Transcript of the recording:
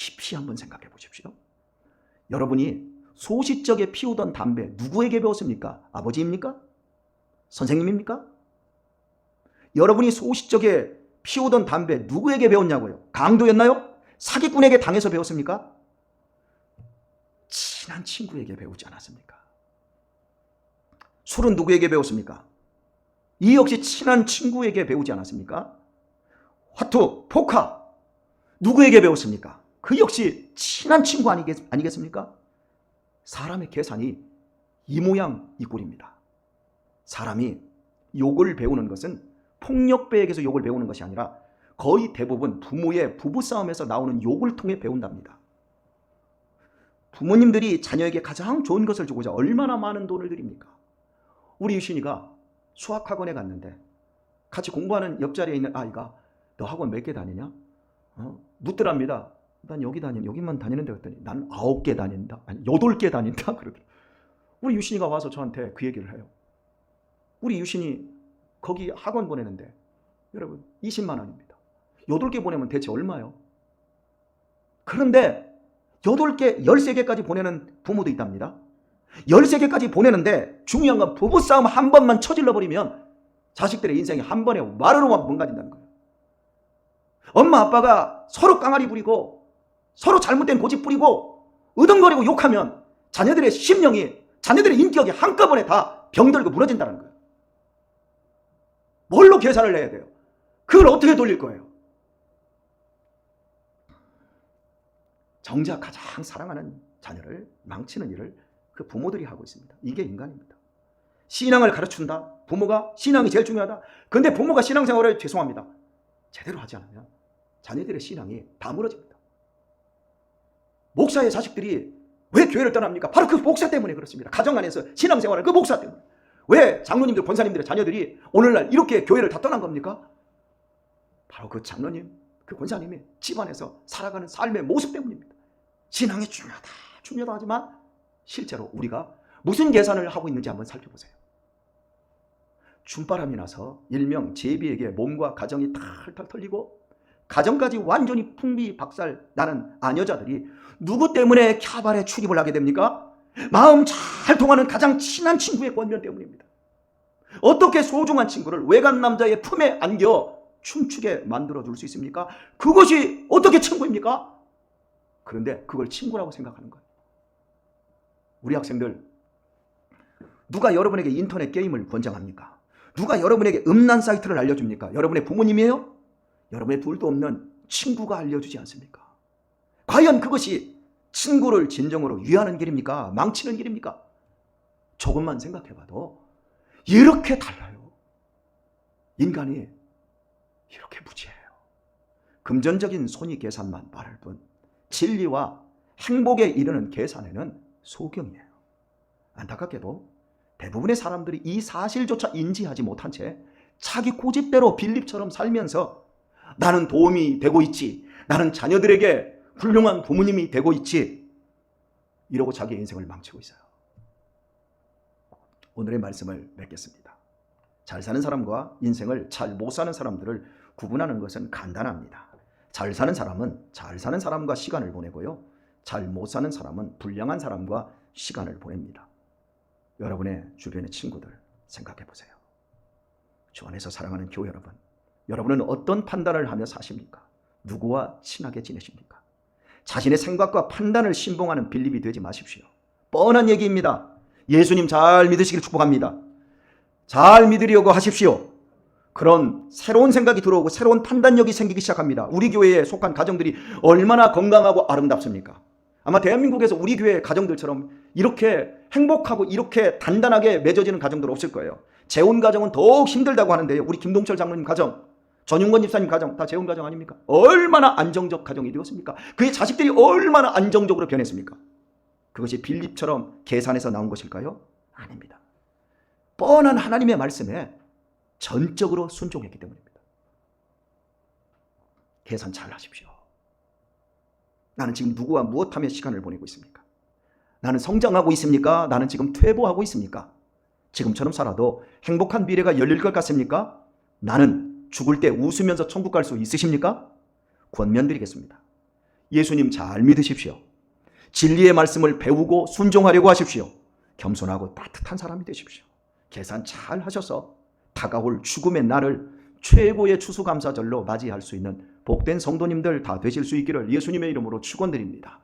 깊이 한번 생각해 보십시오. 여러분이 소시적에 피우던 담배 누구에게 배웠습니까? 아버지입니까? 선생님입니까? 여러분이 소시적에 피우던 담배 누구에게 배웠냐고요? 강도였나요? 사기꾼에게 당해서 배웠습니까? 친한 친구에게 배우지 않았습니까? 술은 누구에게 배웠습니까? 이 역시 친한 친구에게 배우지 않았습니까? 화투, 포카 누구에게 배웠습니까? 그 역시 친한 친구 아니겠, 아니겠습니까? 사람의 계산이 이 모양 이 꼴입니다. 사람이 욕을 배우는 것은 폭력배에게서 욕을 배우는 것이 아니라 거의 대부분 부모의 부부싸움에서 나오는 욕을 통해 배운답니다. 부모님들이 자녀에게 가장 좋은 것을 주고자 얼마나 많은 돈을 드립니까? 우리 유신이가 수학학원에 갔는데 같이 공부하는 옆자리에 있는 아이가 너 학원 몇 개 다니냐? 어? 묻더랍니다. 난 여기 다닌 여기만 다니는데 그랬더니 난 아홉 개 다닌다. 아니 여덟 개 다닌다 그러더라고요. 우리 유신이가 와서 저한테 그 얘기를 해요. 우리 유신이 거기 학원 보내는데 여러분 20만 원입니다. 여덟 개 보내면 대체 얼마요? 그런데 여덟 개, 13개까지 보내는 부모도 있답니다. 13개까지 보내는데 중요한 건 부부싸움 한 번만 쳐질러 버리면 자식들의 인생이 한 번에 와르르 망가진다는 거예요. 엄마 아빠가 서로 깡아리 부리고 서로 잘못된 고집 부리고 으덩거리고 욕하면 자녀들의 심령이 자녀들의 인격이 한꺼번에 다 병들고 무너진다는 거예요. 뭘로 계산을 내야 돼요? 그걸 어떻게 돌릴 거예요? 정작 가장 사랑하는 자녀를 망치는 일을 그 부모들이 하고 있습니다. 이게 인간입니다. 신앙을 가르친다. 부모가 신앙이 제일 중요하다. 근데 부모가 신앙생활을 죄송합니다. 제대로 하지 않으면 자녀들의 신앙이 다 무너집니다. 목사의 자식들이 왜 교회를 떠납니까? 바로 그 목사 때문에 그렇습니다. 가정 안에서 신앙생활을 그 목사 때문에. 왜 장로님들, 권사님들의 자녀들이 오늘날 이렇게 교회를 다 떠난 겁니까? 바로 그 장로님, 그 권사님이 집안에서 살아가는 삶의 모습 때문입니다. 신앙이 중요하다, 중요하다 하지만 실제로 우리가 무슨 계산을 하고 있는지 한번 살펴보세요. 춤바람이 나서 일명 제비에게 몸과 가정이 탈탈 털리고 가정까지 완전히 풍비 박살 나는 아녀자들이 누구 때문에 캬발에 출입을 하게 됩니까? 마음 잘 통하는 가장 친한 친구의 권면 때문입니다. 어떻게 소중한 친구를 외간 남자의 품에 안겨 춤추게 만들어 줄 수 있습니까? 그것이 어떻게 친구입니까? 그런데 그걸 친구라고 생각하는 거예요. 우리 학생들 누가 여러분에게 인터넷 게임을 권장합니까? 누가 여러분에게 음란 사이트를 알려줍니까? 여러분의 부모님이에요? 여러분의 둘도 없는 친구가 알려주지 않습니까? 과연 그것이 친구를 진정으로 위하는 길입니까? 망치는 길입니까? 조금만 생각해봐도 이렇게 달라요. 인간이 이렇게 무지해요. 금전적인 손익 계산만 말할 뿐 진리와 행복에 이르는 계산에는 소경이에요. 안타깝게도 대부분의 사람들이 이 사실조차 인지하지 못한 채 자기 고집대로 빌립처럼 살면서 나는 도움이 되고 있지. 나는 자녀들에게 훌륭한 부모님이 되고 있지. 이러고 자기 인생을 망치고 있어요. 오늘의 말씀을 맺겠습니다. 잘 사는 사람과 인생을 잘 못 사는 사람들을 구분하는 것은 간단합니다. 잘 사는 사람은 잘 사는 사람과 시간을 보내고요. 잘 못 사는 사람은 불량한 사람과 시간을 보냅니다. 여러분의 주변의 친구들 생각해 보세요. 주 안에서 사랑하는 교회 여러분, 여러분은 어떤 판단을 하며 사십니까? 누구와 친하게 지내십니까? 자신의 생각과 판단을 신봉하는 빌립이 되지 마십시오. 뻔한 얘기입니다. 예수님 잘 믿으시길 축복합니다. 잘 믿으려고 하십시오. 그런 새로운 생각이 들어오고 새로운 판단력이 생기기 시작합니다. 우리 교회에 속한 가정들이 얼마나 건강하고 아름답습니까? 아마 대한민국에서 우리 교회 가정들처럼 이렇게 행복하고 이렇게 단단하게 맺어지는 가정들 없을 거예요. 재혼 가정은 더욱 힘들다고 하는데요. 우리 김동철 장로님 가정, 전윤건 집사님 가정 다 재혼 가정 아닙니까? 얼마나 안정적 가정이 되었습니까? 그의 자식들이 얼마나 안정적으로 변했습니까? 그것이 빌립처럼 계산해서 나온 것일까요? 아닙니다. 뻔한 하나님의 말씀에 전적으로 순종했기 때문입니다. 계산 잘 하십시오. 나는 지금 누구와 무엇하며 시간을 보내고 있습니까? 나는 성장하고 있습니까? 나는 지금 퇴보하고 있습니까? 지금처럼 살아도 행복한 미래가 열릴 것 같습니까? 나는 죽을 때 웃으면서 천국 갈 수 있으십니까? 권면드리겠습니다. 예수님 잘 믿으십시오. 진리의 말씀을 배우고 순종하려고 하십시오. 겸손하고 따뜻한 사람이 되십시오. 계산 잘 하셔서 다가올 죽음의 날을 최고의 추수감사절로 맞이할 수 있는 복된 성도님들 다 되실 수 있기를 예수님의 이름으로 축원드립니다.